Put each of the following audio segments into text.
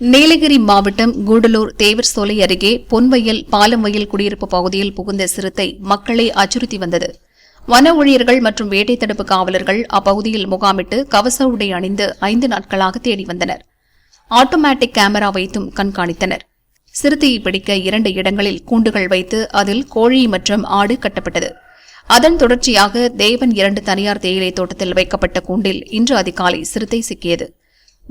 நீலகிரி மாவட்டம் கூடலூர் தேவர் சோலை அருகே பொன்வயல் பாலம்வயல் குடியிருப்பு பகுதியில் புகுந்த சிறுத்தை மக்களை அச்சுறுத்தி வந்தது. வன ஊழியர்கள் மற்றும் வேட்டை தடுப்பு காவலர்கள் அப்பகுதியில் முகாமிட்டு கவச உடை அணிந்து ஐந்து நாட்களாக தேடி வந்தனர். ஆட்டோமேட்டிக் கேமரா வைத்தும் கண்காணித்தனர். சிறுத்தையை பிடிக்க இரண்டு இடங்களில் கூண்டுகள் வைத்து அதில் கோழி மற்றும் ஆடு கட்டப்பட்டது. அதன் தொடர்ச்சியாக தேவன் இரண்டு தனியார் தேயிலை தோட்டத்தில் வைக்கப்பட்ட கூண்டில் இன்று அதிகாலை சிறுத்தை சிக்கியது.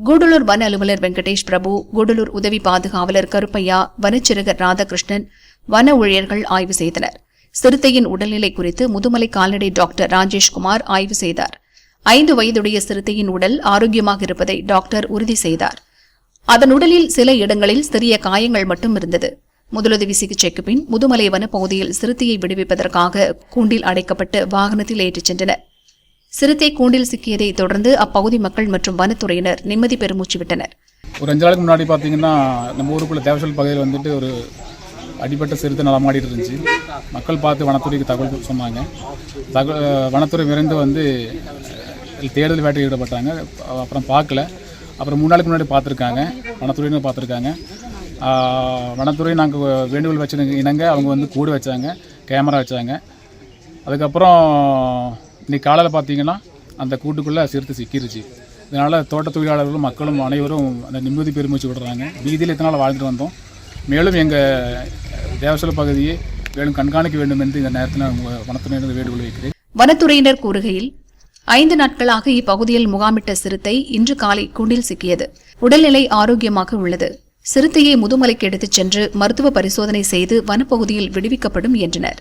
கூடலூர் வன அலுவலர் வெங்கடேஷ் பிரபு கூடலூர் உதவி பாதுகாவலர் கருப்பையா வனச்சிறுகர் ராதாகிருஷ்ணன் வன ஊழியர்கள் ஆய்வு செய்தனர். சிறுத்தையின் உடல்நிலை குறித்து முதுமலை கால்நடை டாக்டர் ராஜேஷ்குமார் ஆய்வு செய்தார். ஐந்து வயதுடைய சிறுத்தையின் உடல் ஆரோக்கியமாக இருப்பதை டாக்டர் உறுதி செய்தார். அதன் உடலில் சில இடங்களில் சிறிய காயங்கள் மட்டும் இருந்தது. முதலுதவி சிகிச்சைக்கு பின் முதுமலை வனப்பகுதியில் சிறுத்தையை விடுவிப்பதற்காக கூண்டில் அடைக்கப்பட்டு வாகனத்தில் ஏற்றிச் சென்றனர். சிறுத்தை கூண்டில் சிக்கியதை தொடர்ந்து அப்பகுதி மக்கள் மற்றும் வனத்துறையினர் நிம்மதி பெருமூச்சு விட்டனர். ஒரு அஞ்சு நாளுக்கு முன்னாடி பார்த்தீங்கன்னா நம்ம ஊருக்குள்ள தேவசல் பகுதியில் வந்துட்டு ஒரு அடிபட்ட சிறுத்தை நடமாடிட்டு இருந்துச்சு. மக்கள் பார்த்து வனத்துறைக்கு தகவல் சொன்னாங்க. தகவல் வனத்துறை விரைந்து வந்து தேடுதல் வேட்டையில் ஈடுபட்டாங்க. அப்புறம் பார்க்கல. அப்புறம் மூணு நாளுக்கு முன்னாடி பார்த்துருக்காங்க. வனத்துறையினர் பார்த்துருக்காங்க. வனத்துறை நாங்கள் வேண்டுகோள் வச்சு இணங்க அவங்க வந்து கூடு வச்சாங்க. கேமரா வச்சாங்க. அதுக்கப்புறம் இன்றைக்கி காலையில் பார்த்தீங்கன்னா அந்த கூட்டுக்குள்ளே சிறுத்தை சிக்கிருச்சு. இதனால் தோட்ட தொழிலாளர்களும் மக்களும் அனைவரும் அந்த நிம்மதி பெருமிச்சு விடுறாங்க. வீதியில் இத்தனை வாழ்ந்துட்டு வந்தோம். மேலும் எங்கள் தேவசல பகுதியை மேலும் கண்காணிக்க வேண்டும் என்று இந்த நேரத்தில் வனத்துறையினர் வேண்டுகோள் வைக்கிறேன். வனத்துறையினர் கூறுகையில் ஐந்து நாட்களாக இப்பகுதியில் முகாமிட்ட சிறுத்தை இன்று காலை கூண்டில் சிக்கியது. உடல்நிலை ஆரோக்கியமாக உள்ளது. சிறுத்தையை முதுமலைக்கு எடுத்துச் சென்று மருத்துவ பரிசோதனை செய்து வனப்பகுதியில் விடுவிக்கப்படும் என்றனர்.